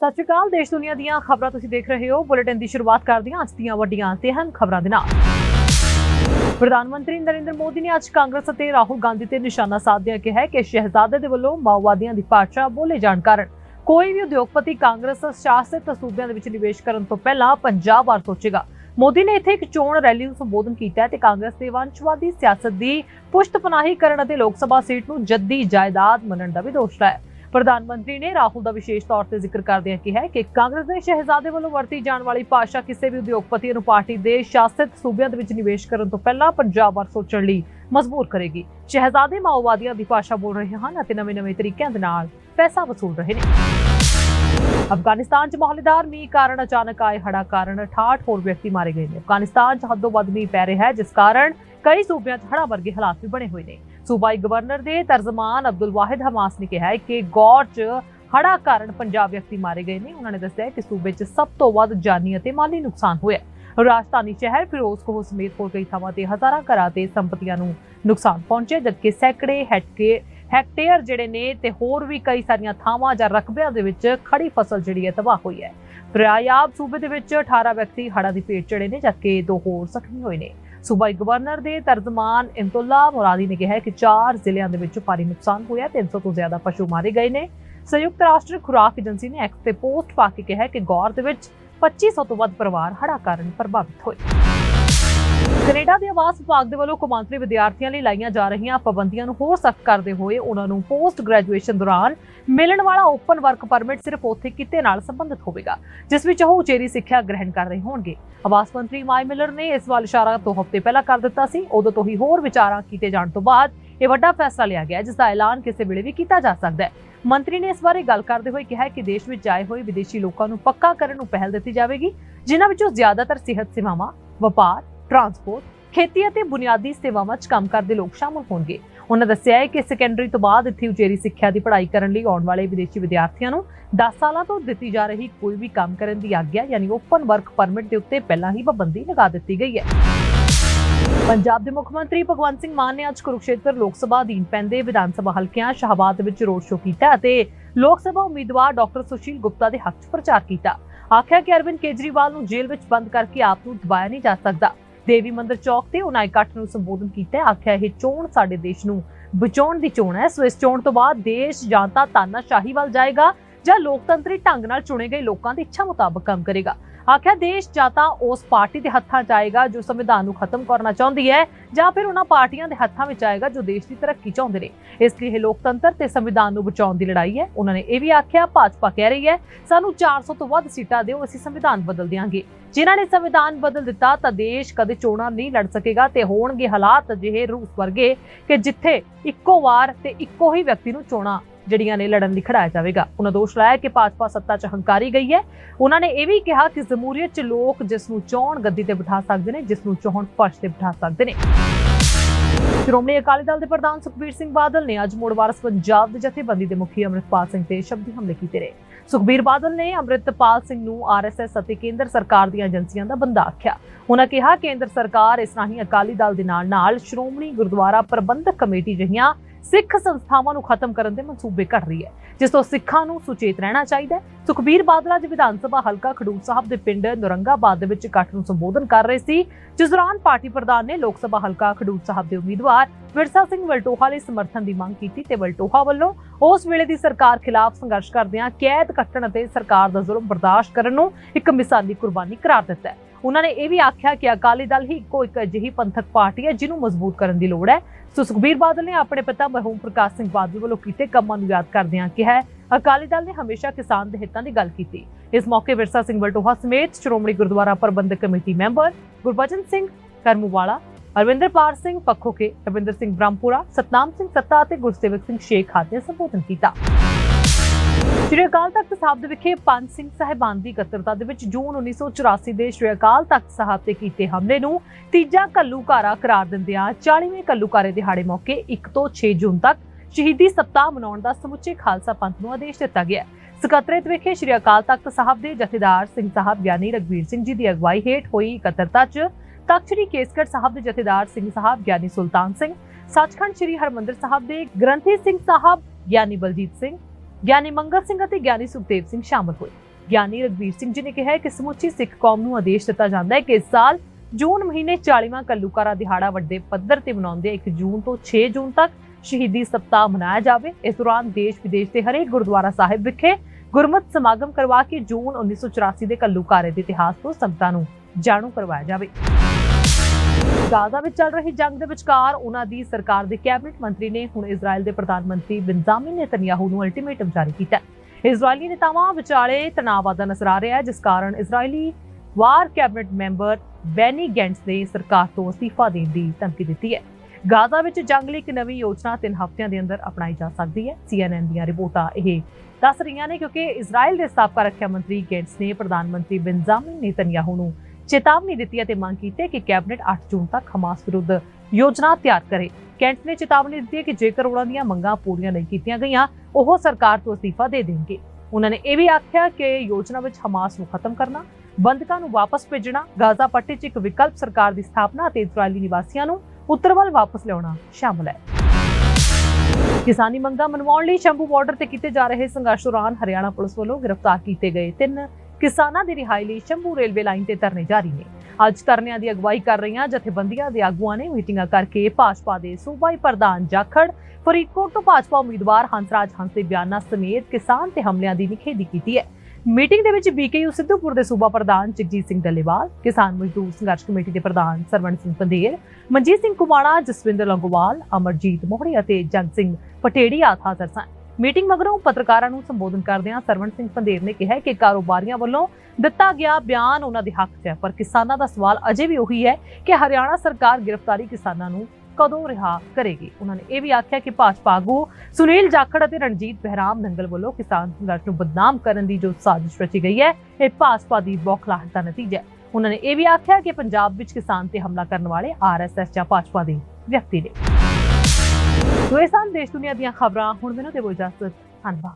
ਸਤਿ ਸ਼੍ਰੀ ਅਕਾਲ, ਦੇਸ਼ ਦੁਨੀਆ ਦੀਆਂ ਖਬਰਾਂ ਤੁਸੀਂ ਦੇਖ ਰਹੇ ਹੋ। ਬੁਲੇਟਿਨ ਦੀ ਸ਼ੁਰੂਆਤ ਕਰਦੇ ਹਾਂ ਅੱਜ ਦੀਆਂ ਵੱਡੀਆਂ ਤੇ ਅਹਿਮ ਖਬਰਾਂ ਦੇ ਨਾਲ। ਪ੍ਰਧਾਨ ਮੰਤਰੀ ਨਰਿੰਦਰ ਮੋਦੀ ਨੇ ਅੱਜ ਕਾਂਗਰਸ ਅਤੇ ਰਾਹੁਲ ਗਾਂਧੀ ਤੇ ਨਿਸ਼ਾਨਾ ਸਾਧਦਿਆਂ ਕਿਹਾ ਕਿ ਸ਼ਹਿਜ਼ਾਦੇ ਦੇ ਵੱਲੋਂ ਮਾਓਵਾਦੀਆਂ ਦੀ ਭਾਸ਼ਾ ਬੋਲੇ ਜਾਣ ਕਾਰਨ ਕੋਈ ਵੀ ਉਦਯੋਗਪਤੀ ਕਾਂਗਰਸ, ਸ਼ਾਸਿਤ ਸੂਬਿਆਂ ਦੇ ਵਿੱਚ ਨਿਵੇਸ਼ ਕਰਨ ਤੋਂ ਪਹਿਲਾਂ ਪੰਜਾਬ ਵਾਰ ਸੋਚੇਗਾ। ਮੋਦੀ ਨੇ ਇੱਥੇ ਇੱਕ ਚੋਣ ਰੈਲੀ ਨੂੰ ਸੰਬੋਧਨ ਕੀਤਾ ਤੇ ਕਾਂਗਰਸ ਦੇ ਵੰਸ਼ਵਾਦੀ ਸਿਆਸਤ ਦੀ ਪੁਸ਼ਤਪਨਾਹੀ ਕਰਨ ਅਤੇ ਲੋਕ ਸਭਾ ਸੀਟ ਨੂੰ ਜੱਦੀ ਜਾਇਦਾਦ ਮੰਨਣ ਦਾ ਵੀ ਦੋਸ਼ ਲਾਇਆ। ਪ੍ਰਧਾਨ ਮੰਤਰੀ ਨੇ ਰਾਹੁਲ ਦਾ ਵਿਸ਼ੇਸ਼ ਤੌਰ ਤੇ ਜ਼ਿਕਰ ਕਰਦਿਆਂ ਕਿਹਾ ਕਿ ਕਾਂਗਰਸ ਦੇ ਸ਼ਹਿਜ਼ਾਦੇ ਵੱਲੋਂ ਵਰਤੀ ਜਾਣ ਵਾਲੀ ਭਾਸ਼ਾ ਕਿਸੇ ਵੀ ਉਦਯੋਗਪਤੀ ਨੂੰ ਪਾਰਟੀ ਦੇ ਸ਼ਾਸਿਤ ਸੂਬਿਆਂ ਦੇ ਵਿੱਚ ਨਿਵੇਸ਼ ਕਰਨ ਤੋਂ ਪਹਿਲਾਂ ਪੰਜਾਬ ਬਾਰੇ ਸੋਚਣ ਲਈ ਮਜਬੂਰ ਕਰੇਗੀ। ਸ਼ਹਿਜ਼ਾਦੇ ਮਾਓਵਾਦੀਆਂ ਦੀ ਭਾਸ਼ਾ ਬੋਲ ਰਹੇ ਹਨ ਅਤੇ ਨਵੇਂ-ਨਵੇਂ ਤਰੀਕਿਆਂ ਦੇ ਨਾਲ ਪੈਸਾ ਵਸੂਲ ਰਹੇ ਨੇ। ਅਫਗਾਨਿਸਤਾਨ 'ਚ ਮੌਹਲੇਦਾਰ ਮੀਂਹ ਕਾਰਨ ਅਚਾਨਕ ਆਏ ਹੜ੍ਹਾਂ ਕਾਰਨ 68 ਹੋਰ ਵਿਅਕਤੀ ਮਾਰੇ ਗਏ ਨੇ। ਅਫਗਾਨਿਸਤਾਨ 'ਚ ਹੱਦੋਂ ਵੱਧ ਮੀਂਹ ਪੈ ਰਿਹਾ ਹੈ, ਜਿਸ ਕਾਰਨ ਕਈ ਸੂਬਿਆਂ 'ਚ ਹੜ੍ਹਾਂ ਵਰਗੇ ਹਾਲਾਤ ਵੀ ਬਣੇ ਹੋਏ ਨੇ। ਸੂਬਾਈ ਗਵਰਨਰ ਦੇ ਤਰਜ਼ਮਾਨ ਅਬਦੁਲ ਵਾਹਿਦ ਹਮਾਸ ਨੇ ਕਿਹਾ ਹੈ ਕਿ ਗੌਰ 'ਚ ਹੜ੍ਹਾਂ ਕਾਰਨ ਪੰਜਾਬ ਵਿਅਕਤੀ ਮਾਰੇ ਗਏ ਨੇ। ਉਹਨਾਂ ਨੇ ਦੱਸਿਆ ਕਿ ਸੂਬੇ 'ਚ ਸਭ ਤੋਂ ਵੱਧ ਜਾਨੀ ਅਤੇ ਮਾਲੀ ਨੁਕਸਾਨ ਹੋਇਆ ਰਾਜਧਾਨੀ ਸ਼ਹਿਰ ਫਿਰੋਜ਼ਕੋਹ ਸਮੇਤ ਹੋਰ ਕਈ ਥਾਵਾਂ ਤੇ ਹਜ਼ਾਰਾਂ ਘਰਾਂ ਤੇ ਸੰਪਤੀਆਂ ਨੂੰ ਨੁਕਸਾਨ ਪਹੁੰਚਿਆ, ਜਦਕਿ ਸੈਂਕੜੇ ਹੈਕਟੇ ਹੈਕਟੇਅਰ ਜਿਹੜੇ ਨੇ ਤੇ ਹੋਰ ਵੀ ਕਈ ਸਾਰੀਆਂ ਥਾਵਾਂ ਜਾਂ ਰਕਬਿਆਂ ਦੇ ਵਿੱਚ ਖੜੀ ਫਸਲ ਜਿਹੜੀ ਹੈ ਤਬਾਹ ਹੋਈ ਹੈ। ਪ੍ਰਾਯਾਬ ਸੂਬੇ ਦੇ ਵਿੱਚ 18 ਵਿਅਕਤੀ ਹੜ੍ਹਾਂ ਦੀ ਪੇਟ ਚੜੇ ਨੇ, ਜਦਕਿ ਦੋ ਹੋਰ ਜ਼ਖਮੀ ਹੋਏ ਨੇ। ਸੂਬਾਈ ਗਵਰਨਰ ਦੇ ਤਰਜਮਾਨ ਇਮਤੁੱਲਾ ਮੁਰਾਦੀ ਨੇ ਕਿਹਾ ਕਿ ਚਾਰ ਜ਼ਿਲ੍ਹਿਆਂ ਦੇ ਵਿੱਚ ਭਾਰੀ ਨੁਕਸਾਨ ਹੋਇਆ 300 ਤੋਂ ਜ਼ਿਆਦਾ ਪਸ਼ੂ ਮਾਰੇ ਗਏ ਨੇ। ਸੰਯੁਕਤ ਰਾਸ਼ਟਰ ਖੁਰਾਕ ਏਜੰਸੀ ਨੇ ਐਕਸ ਤੇ ਪੋਸਟ ਪਾ ਕੇ ਕਿਹਾ ਕਿ ਗੌਰ ਦੇ ਵਿੱਚ 2500 ਤੋਂ ਵੱਧ ਪਰਿਵਾਰ ਹੜ੍ਹਾਂ ਕਾਰਨ ਪ੍ਰਭਾਵਿਤ ਹੋਏ। ਕੈਨੇਡਾ ਦੇ ਆਵਾਸ ਵਿਭਾਗ ਦੇ ਵੱਲੋਂ ਕੌਮਾਂਤਰੀ ਵਿਦਿਆਰਥੀਆਂ ਲਈ ਲਾਈਆਂ ਜਾ ਰਹੀਆਂ ਪਾਬੰਦੀਆਂ ਨੂੰ ਹੋਰ ਸਖਤ ਕਰਦੇ ਹੋਏ ਉਹਨਾਂ ਨੂੰ ਪੋਸਟ ਗ੍ਰੈਜੂਏਸ਼ਨ ਦੌਰਾਨ ਮਿਲਣ ਵਾਲਾ ਓਪਨ ਵਰਕ ਪਰਮਿਟ ਸਿਰਫ ਉੱਥੇ ਕਿਤੇ ਨਾਲ ਸੰਬੰਧਿਤ ਹੋਵੇਗਾ ਜਿਸ ਵਿੱਚ ਉਹ ਉਚੇਰੀ ਸਿੱਖਿਆ ਗ੍ਰਹਿਣ ਕਰ ਰਹੇ ਹੋਣਗੇ। ਆਵਾਸ ਮੰਤਰੀ ਮਾਈ ਮਿਲਰ ਨੇ ਇਸ ਵੱਲ ਇਸ਼ਾਰਾ ਦੋ ਹਫ਼ਤੇ ਪਹਿਲਾਂ ਕਰ ਦਿੱਤਾ ਸੀ ਉਦੋਂ ਤੋਂ ਹੀ ਹੋਰ ਵਿਚਾਰਾਂ ਕੀਤੇ ਜਾਣ ਤੋਂ ਬਾਅਦ ਇਹ ਵੱਡਾ ਫੈਸਲਾ ਲਿਆ ਗਿਆ ਹੈ, ਜਿਸ ਦਾ ਐਲਾਨ ਕਿਸੇ ਵੇਲੇ ਵੀ ਕੀਤਾ ਜਾ ਸਕਦਾ ਹੈ। ਮੰਤਰੀ ਨੇ ਇਸ ਬਾਰੇ ਗੱਲ ਕਰਦੇ ਹੋਏ ਕਿਹਾ ਕਿ ਦੇਸ਼ ਵਿੱਚ ਆਏ ਹੋਏ ਵਿਦੇਸ਼ੀ ਲੋਕਾਂ ਨੂੰ ਪੱਕਾ ਕਰਨ ਨੂੰ ਪਹਿਲ ਦਿੱਤੀ ਜਾਵੇਗੀ ਜਿਨ੍ਹਾਂ ਵਿੱਚੋਂ ਜ਼ਿਆਦਾਤਰ ਸਿਹਤ ਸੇਵਾਵਾਂ ਵਪਾਰ ਟਰਾਂਸਪੋਰਟ, ਖੇਤੀ ਅਤੇ ਬੁਨਿਆਦੀ ਸੇਵਾਵਾਂ 'ਚ ਕੰਮ ਕਰਦੇ ਲੋਕ ਸ਼ਾਮਲ ਹੋਣਗੇ। ਉਹਨਾਂ ਦੱਸਿਆ ਹੈ ਕਿ ਸੈਕੰਡਰੀ ਤੋਂ ਬਾਅਦ ਇੱਥੇ ਉਚੇਰੀ ਸਿੱਖਿਆ ਦੀ ਪੜ੍ਹਾਈ ਕਰਨ ਲਈ ਆਉਣ ਵਾਲੇ ਵਿਦੇਸ਼ੀ ਵਿਦਿਆਰਥੀਆਂ ਨੂੰ 10 ਸਾਲਾਂ ਤੋਂ ਦਿੱਤੀ ਜਾ ਰਹੀ ਕੋਈ ਵੀ ਕੰਮ ਕਰਨ ਦੀ ਆਗਿਆ, ਯਾਨੀ ਓਪਨ ਵਰਕ ਪਰਮਿਟ ਦੇ ਉੱਤੇ ਪਹਿਲਾਂ ਹੀ ਪਾਬੰਦੀ ਲਗਾ ਦਿੱਤੀ ਗਈ ਹੈ। ਪੰਜਾਬ ਦੇ ਮੁੱਖ ਮੰਤਰੀ ਭਗਵੰਤ ਸਿੰਘ ਮਾਨ ਨੇ ਅੱਜ ਕੁਰੂਕਸ਼ੇਤਰ ਲੋਕ ਸਭਾ ਅਧੀਨ ਪੈਂਦੇ ਵਿਧਾਨ ਸਭਾ ਹਲਕਿਆਂ ਸ਼ਹਾਬਾਦ ਵਿੱਚ ਰੋਡ ਸ਼ੋਅ ਕੀਤਾ ਅਤੇ ਲੋਕ ਸਭਾ ਉਮੀਦਵਾਰ ਡਾਕਟਰ ਸੁਸ਼ੀਲ ਗੁਪਤਾ ਦੇ ਹੱਕ 'ਚ ਪ੍ਰਚਾਰ ਕੀਤਾ। ਆਖਿਆ ਕਿ ਅਰਵਿੰਦ ਕੇਜਰੀਵਾਲ ਨੂੰ ਜੇਲ੍ਹ ਵਿੱਚ ਬੰਦ ਕਰਕੇ ਆਪ ਨੂੰ ਦਬਾਇਆ ਨਹੀਂ ਜਾ ਸਕਦਾ। ਦੇਵੀ ਮੰਦਰ ਚੌਕ ਤੇ ਉਹਨਾਂ ਇਕੱਠ ਨੂੰ ਸੰਬੋਧਨ ਕੀਤਾ ਆਖਿਆ, ਇਹ ਚੋਣ ਸਾਡੇ ਦੇਸ਼ ਨੂੰ ਬਚਾਉਣ ਦੀ ਚੋਣ ਹੈ। ਸੋ ਇਸ ਚੋਣ ਤੋਂ ਬਾਅਦ ਦੇਸ਼ ਜਾਂ ਤਾਂ ਤਾਨਾਸ਼ਾਹੀ ਵੱਲ ਜਾਏਗਾ ਜਾਂ ਲੋਕਤੰਤਰੀ ਢੰਗ ਨਾਲ ਚੁਣੇ ਗਏ ਲੋਕਾਂ ਦੀ ਇੱਛਾ ਮੁਤਾਬਕ ਕੰਮ ਕਰੇਗਾ। ਆਖਿਆ ਦੇਸ਼ ਜਾਂ ਤਾਂ ਉਸ ਪਾਰਟੀ ਦੇ ਹੱਥਾਂ 'ਚ ਜੋ ਸੰਵਿਧਾਨ ਨੂੰ ਖਤਮ ਕਰਨਾ ਚਾਹੁੰਦੀ ਹੈ ਜਾਂ ਫਿਰ ਉਹਨਾਂ ਪਾਰਟੀਆਂ ਦੇ ਹੱਥਾਂ ਵਿੱਚ ਆਏਗਾ ਜੋ ਦੇਸ਼ ਦੀ ਤਰੱਕੀ ਚਾਹੁੰਦੇ ਨੇ। ਇਸ ਲਈ ਇਹ ਲੋਕਤੰਤਰ ਤੇ ਸੰਵਿਧਾਨ ਨੂੰ ਬਚਾਉਣ ਦੀ ਲੜਾਈ ਹੈ। ਉਹਨਾਂ ਨੇ ਇਹ ਵੀ ਆਖਿਆ, ਭਾਜਪਾ ਕਹਿ ਰਹੀ ਹੈ, ਸਾਨੂੰ 400 ਤੋਂ ਵੱਧ ਸੀਟਾਂ ਦਿਓ, ਅਸੀਂ ਸੰਵਿਧਾਨ ਬਦਲ ਦਿਆਂਗੇ। ਜਿਨ੍ਹਾਂ ਨੇ ਸੰਵਿਧਾਨ ਬਦਲ ਦਿੱਤਾ ਤਾਂ ਦੇਸ਼ ਕਦੇ ਚੋਣਾਂ ਨਹੀਂ ਲੜ ਸਕੇਗਾ ਤੇ ਹੋਣਗੇ ਹਾਲਾਤ ਅਜਿਹੇ ਰੂਸ ਵਰਗੇ ਕਿ ਜਿੱਥੇ ਇੱਕੋ ਵਾਰ ਤੇ ਇੱਕੋ ਹੀ ਵਿਅਕਤੀ ਨੂੰ ਚੋਣਾਂ ਜਿਹੜੀਆਂ ਨੇ ਲੜਨ ਲਈ ਖੜਾਇਆ ਜਾਵੇਗਾ। ਉਹਨਾਂ ਦੋਸ਼ ਲਾਇਆ ਕਿ ਭਾਜਪਾ ਸੱਤਾ 'ਚ ਹੰਕਾਰੀ ਗਈ ਹੈ। ਉਹਨਾਂ ਨੇ ਇਹ ਵੀ ਕਿਹਾ ਕਿ ਜਮਹੂਰੀਅਤ 'ਚ ਲੋਕ ਜਿਸ ਨੂੰ ਚਾਹਣ ਗੱਦੀ ਤੇ ਬਿਠਾ ਸਕਦੇ ਨੇ ਜਿਸ ਨੂੰ ਚਾਹਣ ਫਰਸ਼ ਤੇ ਬਿਠਾ ਸਕਦੇ ਨੇ। ਸ਼੍ਰੋਮਣੀ ਅਕਾਲੀ ਦਲ ਦੇ ਪ੍ਰਧਾਨ ਸੁਖਬੀਰ ਸਿੰਘ ਬਾਦਲ ਨੇ ਅੱਜ ਮੁੜ ਵਾਰਸ ਪੰਜਾਬ ਦੇ ਜਥੇਬੰਦੀ ਦੇ ਮੁਖੀ ਅੰਮ੍ਰਿਤਪਾਲ ਸਿੰਘ ਤੇ ਸ਼ਬਦੀ ਹਮਲੇ ਕੀਤੇ ਨੇ। ਸੁਖਬੀਰ ਬਾਦਲ ਨੇ ਅੰਮ੍ਰਿਤਪਾਲ ਸਿੰਘ ਨੂੰ ਆਰਐਸਐਸ ਅਤੇ ਕੇਂਦਰ ਸਰਕਾਰ ਦੀਆਂ ਏਜੰਸੀਆਂ ਦਾ ਬੰਦਾ ਆਖਿਆ। ਉਹਨਾਂ ਕਿਹਾ ਕੇਂਦਰ ਸਰਕਾਰ ਇਸ ਰਾਹੀਂ ਅਕਾਲੀ ਦਲ ਦੇ ਨਾਲ ਨਾਲ ਸ਼੍ਰੋਮਣੀ ਗੁਰਦੁਆਰਾ ਪ੍ਰਬੰਧਕ ਕਮੇਟੀ ਜਿਹੀਆਂ ਸਿੱਖ ਸੰਸਥਾਵਾਂ ਨੂੰ ਖਤਮ ਕਰਨ ਦੇ ਮਨਸੂਬੇ ਕਰ ਰਹੀ ਹੈ, ਜਿਸ ਤੋਂ ਸਿੱਖਾਂ ਨੂੰ ਸੁਚੇਤ ਰਹਿਣਾ ਚਾਹੀਦਾ ਹੈ। ਸੁਖਬੀਰ ਬਾਦਲ ਅੱਜ ਵਿਧਾਨ ਸਭਾ ਹਲਕਾ ਖਡੂਰ ਸਾਹਿਬ ਦੇ ਪਿੰਡ ਨੁਰੰਗਾਬਾਦ ਦੇ ਵਿੱਚ ਇਕੱਠ ਨੂੰ ਸੰਬੋਧਨ ਕਰ ਰਹੇ ਸੀ, ਜਿਸ ਦੌਰਾਨ ਪਾਰਟੀ ਪ੍ਰਧਾਨ ਨੇ ਲੋਕ ਸਭਾ ਹਲਕਾ ਖਡੂਰ ਸਾਹਿਬ ਦੇ ਉਮੀਦਵਾਰ ਵਿਰਸਾ ਸਿੰਘ ਵਲਟੋਹਾ ਲਈ ਸਮਰਥਨ ਦੀ ਮੰਗ ਕੀਤੀ ਤੇ ਵਲਟੋਹਾ ਵੱਲੋਂ ਉਸ ਵੇਲੇ ਦੀ ਸਰਕਾਰ ਖਿਲਾਫ ਸੰਘਰਸ਼ ਕਰਦਿਆਂ ਕੈਦ ਕੱਟਣ ਅਤੇ ਸਰਕਾਰ ਦਾ ਜ਼ੁਲਮ ਬਰਦਾਸ਼ਤ ਕਰਨ ਨੂੰ ਇੱਕ ਮਿਸਾਲੀ ਕੁਰਬਾਨੀ ਕਰਾਰ ਦਿੱਤਾ ਹੈ। ਉਹਨਾਂ ਨੇ ਇਹ ਵੀ ਆਖਿਆ ਕਿ ਅਕਾਲੀ ਦਲ ਹੀ ਇੱਕੋ ਇੱਕ ਅਜਿਹੀ ਪੰਥਕ ਪਾਰਟੀ ਹੈ ਜਿਹਨੂੰ ਮਜ਼ਬੂਤ ਕਰਨ ਦੀ ਲੋੜ ਹੈ। ਸੋ ਸੁਖਬੀਰ ਬਾਦਲ ਨੇ ਆਪਣੇ ਪਿਤਾ ਮਰਹੂਮ ਪ੍ਰਕਾਸ਼ ਸਿੰਘ ਬਾਦਲ ਵੱਲੋਂ ਕੀਤੇ ਕੰਮਾਂ ਨੂੰ ਯਾਦ ਕਰਦਿਆਂ ਕਿਹਾ ਅਕਾਲੀ ਦਲ ਨੇ ਹਮੇਸ਼ਾ ਕਿਸਾਨ ਦੇ ਹਿੱਤਾਂ ਦੀ ਗੱਲ ਕੀਤੀ। ਇਸ ਮੌਕੇ ਵਿਰਸਾ ਸਿੰਘ ਵਲਟੋਹਾ ਸਮੇਤ ਸ਼੍ਰੋਮਣੀ ਗੁਰਦੁਆਰਾ ਪ੍ਰਬੰਧਕ ਕਮੇਟੀ ਮੈਂਬਰ ਗੁਰਬਚਨ ਸਿੰਘ ਕਰਮੂਵਾਲਾ ਅਰਵਿੰਦਰਪਾਲ ਸਿੰਘ ਪੱਖੋਕੇ, ਰਵਿੰਦਰ ਸਿੰਘ ਬ੍ਰਹਮਪੁਰਾ, ਸਤਨਾਮ ਸਿੰਘ ਸੱਤਾ ਅਤੇ ਗੁਰਸੇਵਕ ਸਿੰਘ ਸ਼ੇਖ ਆਦਿ ਨੇ ਸੰਬੋਧਨ ਕੀਤਾ। ਸ਼੍ਰੀ ਅਕਾਲ ਤਖਤ ਸਾਹਿਬ ਦੇ ਵਿਖੇ ਪੰਜ ਸਿੰਘ ਸਾਹਿਬਾਨ ਦੀ ਇਕੱਤਰਤਾ ਦੇ ਵਿੱਚ ਜੂਨ 1984 ਦੇ ਸ਼੍ਰੀ ਅਕਾਲ ਤਖਤ ਸਾਹਿਬ ਤੇ ਕੀਤੇ ਹਮਲੇ ਨੂੰ ਤੀਜਾ ਘੱਲੂਘਾਰਾ ਕਰਾਰ ਦਿੰਦਿਆਂ 40ਵੇਂ ਘੱਲੂਘਾਰੇ ਦਿਹਾੜੇ ਮੌਕੇ 1 ਤੋਂ 6 ਜੂਨ ਤੱਕ ਸ਼ਹੀਦੀ ਸਪਤਾਹ ਮਨਾਉਣ ਦਾ ਸਮੁੱਚੇ ਖਾਲਸਾ ਪੰਥ ਨੂੰ ਆਦੇਸ਼ ਦਿੱਤਾ ਗਿਆ। ਹੈ ਸਕੱਤਰੇਤ ਵਿਖੇ ਸ਼੍ਰੀ ਅਕਾਲ ਤਖਤ ਸਾਹਿਬ ਦੇ ਜਥੇਦਾਰ ਸਿੰਘ ਸਾਹਿਬ ਗਿਆਨੀ ਰਗਵੀਰ ਸਿੰਘ ਜੀ ਦੀ ਅਗਵਾਈ ਹੇਠ ਹੋਈ ਇਕੱਤਰਤਾ 'ਚ ਤਖਤ ਸ੍ਰੀ ਕੇਸਗੜ੍ਹ ਸਾਹਿਬ ਦੇ ਜਥੇਦਾਰ ਸਿੰਘ ਸਾਹਿਬ ਗਿਆਨੀ ਸੁਲਤਾਨ ਸਿੰਘ, ਸੱਚਖੰਡ ਸ੍ਰੀ ਹਰਮੰਦਰ ਸਾਹਿਬ ਦੇ ਗ੍ਰੰਥੀ ਸਿੰਘ ਸਾਹਿਬ ਗਿਆਨੀ ਬਲਜੀਤ ਸਿੰਘ ਗਿਆਨੀ ਮੰਗਲ ਸਿੰਘ ਅਤੇ ਗਿਆਨੀ ਸੁਖਦੇਵ ਸਿੰਘ ਸ਼ਾਮਲ ਹੋਏ। ਗਿਆਨੀ ਰਗਵੀਰ ਸਿੰਘ ਜੀ ਨੇ ਕਿਹਾ ਕਿ ਸਮੁੱਚੀ ਸਿੱਖ ਕੌਮ ਨੂੰ ਆਦੇਸ਼ ਦਿੱਤਾ ਜਾਂਦਾ ਹੈ ਕਿ ਇਸ ਸਾਲ ਜੂਨ ਮਹੀਨੇ 40ਵਾਂ ਕੱਲੂਕਾਰਾ ਦਿਹਾੜਾ ਵੱਡੇ ਪੱਧਰ ਤੇ ਮਨਾਉਂਦੇ 1 ਜੂਨ ਤੋਂ 6 ਜੂਨ ਤੱਕ ਸ਼ਹੀਦੀ ਸਪਤਾਹ ਮਨਾਇਆ ਜਾਵੇ। ਇਸ ਦੌਰਾਨ ਦੇਸ਼ ਵਿਦੇਸ਼ ਦੇ ਹਰੇਕ ਗੁਰਦੁਆਰਾ ਸਾਹਿਬ ਵਿਖੇ ਗੁਰਮਤਿ ਸਮਾਗਮ ਕਰਵਾ ਕੇ ਜੂਨ 1984 ਦੇ ਕੱਲੂਕਾਰੇ ਦੇ ਇਤਿਹਾਸ ਤੋਂ ਸੰਗਤਾਂ ਨੂੰ ਜਾਣੂ ਕਰਵਾਇਆ ਜਾਵੇ। ਗਾਜ਼ਾ ਵਿੱਚ ਚੱਲ ਰਹੀ ਜੰਗ ਦੇ ਵਿਚਕਾਰ ਉਹਨਾਂ ਦੀ ਸਰਕਾਰ ਦੇ ਕੈਬਨਿਟ ਮੰਤਰੀ ਨੇ ਹੁਣ ਇਜ਼ਰਾਈਲ ਦੇ ਪ੍ਰਧਾਨ ਮੰਤਰੀ ਬਿੰਜਾਮਿਨ ਨੇਤਨਯਾਹੂ ਨੂੰ ਅਲਟੀਮੇਟਮ ਜਾਰੀ ਕੀਤਾ ਇਜ਼ਰਾਈਲੀ ਨੇਤਾਵਾਂ ਵਿਚਾਲੇ ਤਣਾਅ ਵਾਧਾ ਨਜ਼ਰ ਆ ਰਿਹਾ ਹੈ, ਜਿਸ ਕਾਰਨ Israeli war cabinet member Benny Gantz ਨੇ ਸਰਕਾਰ ਤੋਂ ਅਸਤੀਫਾ ਦੇਣ ਦੀ ਧਮਕੀ ਦਿੱਤੀ ਹੈ। ਗਾਜ਼ਾ ਵਿੱਚ ਜੰਗ ਲਈ ਇੱਕ ਨਵੀਂ ਯੋਜਨਾ ਤਿੰਨ ਹਫ਼ਤਿਆਂ ਦੇ ਅੰਦਰ ਅਪਣਾਈ ਜਾ ਸਕਦੀ ਹੈ। ਸੀਐਨਐਨ ਦੀਆਂ ਰਿਪੋਰਟਾਂ ਇਹ ਦੱਸ ਰਹੀਆਂ ਨੇ ਕਿਉਂਕਿ ਇਜ਼ਰਾਈਲ ਦੇ ਸਾਬਕਾ ਰੱਖਿਆ ਮੰਤਰੀ ਗੈਂਟਸ ਨੇ ਪ੍ਰਧਾਨ ਮੰਤਰੀ ਬਿੰਜਾਮਿਨ ਨੇਤਨਯਾਹੂ ਨੂੰ ਚੇਤਾਵਨੀ ਦਿੱਤੀ ਹੈ ਮੰਗ ਕੀਤੀ ਹੈ ਕਿ ਕੈਬਨਿਟ 8 ਜੂਨ ਤੱਕ ਹਮਾਸ ਵਿਰੁੱਧ ਯੋਜਨਾ ਤਿਆਰ ਕਰੇ। ਕੈਂਟ ਨੇ ਚੇਤਾਵਨੀ ਦਿੱਤੀ ਹੈ ਕਿ ਜੇਕਰ ਉਹਨਾਂ ਦੀਆਂ ਮੰਗਾਂ ਪੂਰੀਆਂ ਨਹੀਂ ਕੀਤੀਆਂ ਗਈਆਂ, ਉਹ ਸਰਕਾਰ ਤੋਂ ਅਸਤੀਫਾ ਦੇ ਦੇਣਗੇ। ਉਹਨਾਂ ਨੇ ਇਹ ਵੀ ਆਖਿਆ ਕਿ ਯੋਜਨਾ ਵਿੱਚ ਹਮਾਸ ਨੂੰ ਖਤਮ ਕਰਨਾ, ਬੰਦਕਾਂ ਨੂੰ ਵਾਪਸ ਭੇਜਣਾ, ਗਾਜ਼ਾ ਪੱਟੀ 'ਚ ਇੱਕ ਵਿਕਲਪ ਸਰਕਾਰ ਦੀ ਸਥਾਪਨਾ ਅਤੇ ਇਜ਼ਰਾਈਲੀ ਨਿਵਾਸੀਆਂ ਨੂੰ ਉੱਤਰ ਵੱਲ ਵਾਪਸ ਲਿਆਉਣਾ ਸ਼ਾਮਲ ਹੈ। ਕਿਸਾਨੀ ਮੰਗਾਂ ਮਨਵਾਉਣ ਲਈ ਸ਼ੰਭੂ ਬਾਰਡਰ ਤੇ ਕੀਤੇ ਜਾ ਰਹੇ ਸੰਘਰਸ਼ ਦੌਰਾਨ ਹਰਿਆਣਾ ਪੁਲਿਸ ਵੱਲੋਂ ਗ੍ਰਿਫਤਾਰ ਕੀਤੇ ਗਏ ਤਿੰਨ ਕਿਸਾਨਾਂ ਦੀ ਰਿਹਾਈ ਲਈ ਸ਼ੰਭੂ ਰੇਲਵੇ ਲਾਈਨ ਤੇ ਧਰਨੇ ਜਾਰੀ ਨੇ। ਅੱਜ ਧਰਨਿਆਂ ਦੀ ਅਗਵਾਈ ਕਰ ਰਹੀਆਂ ਜਥੇਬੰਦੀਆਂ ਦੇ ਆਗੂਆਂ ਨੇ ਮੀਟਿੰਗਾਂ ਕਰਕੇ ਭਾਜਪਾ ਦੇ ਸੂਬਾਈ ਪ੍ਰਧਾਨ ਜਾਖੜ, ਫਰੀਦਕੋਟ ਤੋਂ ਭਾਜਪਾ ਉਮੀਦਵਾਰ ਹੰਸਰਾਜ ਹੰਸ ਦੇ ਬਿਆਨਾਂ ਸਮੇਤ ਕਿਸਾਨ ਤੇ ਹਮਲਿਆਂ ਦੀ ਨਿਖੇਧੀ ਕੀਤੀ ਹੈ। ਮੀਟਿੰਗ ਦੇ ਵਿੱਚ ਬੀਕੇਯੂ ਸਿੱਧੂਪੁਰ ਦੇ ਸੂਬਾ ਪ੍ਰਧਾਨ ਜਗਜੀਤ ਸਿੰਘ ਡੱਲੇਵਾਲ, ਕਿਸਾਨ ਮਜ਼ਦੂਰ ਸੰਘਰਸ਼ ਕਮੇਟੀ ਦੇ ਪ੍ਰਧਾਨ ਸਰਵਣ ਸਿੰਘ ਪੰਦੇਰ ਮਨਜੀਤ ਸਿੰਘ ਕੁਮਾਣਾ ਜਸਵਿੰਦਰ ਲੰਗੋਵਾਲ, ਅਮਰਜੀਤ ਮੋਹੜੀ ਅਤੇ ਜੰਗ ਸਿੰਘ ਪਟੇੜੀ ਆਦਿ ਹਾਜ਼ਰ ਸਨ। ਮੀਟਿੰਗ ਮਗਰੋਂ ਪੱਤਰਕਾਰਾਂ ਨੂੰ ਸੰਬੋਧਨ ਕਰਦਿਆਂ ਸਰਵਣ ਸਿੰਘ ਪੰਦੇਰ ਨੇ ਕਿਹਾ ਕਿ ਕਾਰੋਬਾਰੀਆਂ ਵੱਲੋਂ ਦਿੱਤਾ ਗਿਆ ਬਿਆਨ ਉਹਨਾਂ ਦੇ ਹੱਕ 'ਚ ਹੈ, ਪਰ ਕਿਸਾਨਾਂ ਦਾ ਸਵਾਲ ਅਜੇ ਵੀ ਉਹੀ ਹੈ ਕਿ ਹਰਿਆਣਾ ਸਰਕਾਰ ਗ੍ਰਿਫਤਾਰੀ ਕਿਸਾਨਾਂ ਨੂੰ ਕਦੋਂ ਰਿਹਾ ਕਰੇਗੀ। ਉਹਨਾਂ ਨੇ ਇਹ ਵੀ ਆਖਿਆ ਕਿ ਭਾਜਪਾ ਆਗੂ ਸੁਨੀਲ ਜਾਖੜ ਅਤੇ ਰਣਜੀਤ ਬਹਿਰਾਮ ਨੰਗਲ ਵੱਲੋਂ ਕਿਸਾਨ ਸੰਘਰਸ਼ ਨੂੰ ਬਦਨਾਮ ਕਰਨ ਦੀ ਜੋ ਸਾਜ਼ਿਸ਼ ਰਚੀ ਗਈ ਹੈ, ਇਹ ਭਾਜਪਾ ਦੀ ਬੌਖਲਾਹਟ ਦਾ ਨਤੀਜਾ ਹੈ। ਉਹਨਾਂ ਨੇ ਇਹ ਵੀ ਆਖਿਆ ਕਿ ਪੰਜਾਬ ਵਿੱਚ ਕਿਸਾਨ ਤੇ ਹਮਲਾ ਕਰਨ ਵਾਲੇ ਆਰਐਸਐਸ ਜਾਂ ਭਾਜਪਾ ਦੇ ਵਿਅਕਤੀ ਨੇ। ਸੋ ਸਨ ਦੇਸ਼ ਦੁਨੀਆ ਦੀਆਂ ਖਬਰਾਂ ਹੁਣ ਮੈਨੂੰ ਤੇ ਇਜਾਜ਼ਤ ਧੰਨਵਾਦ।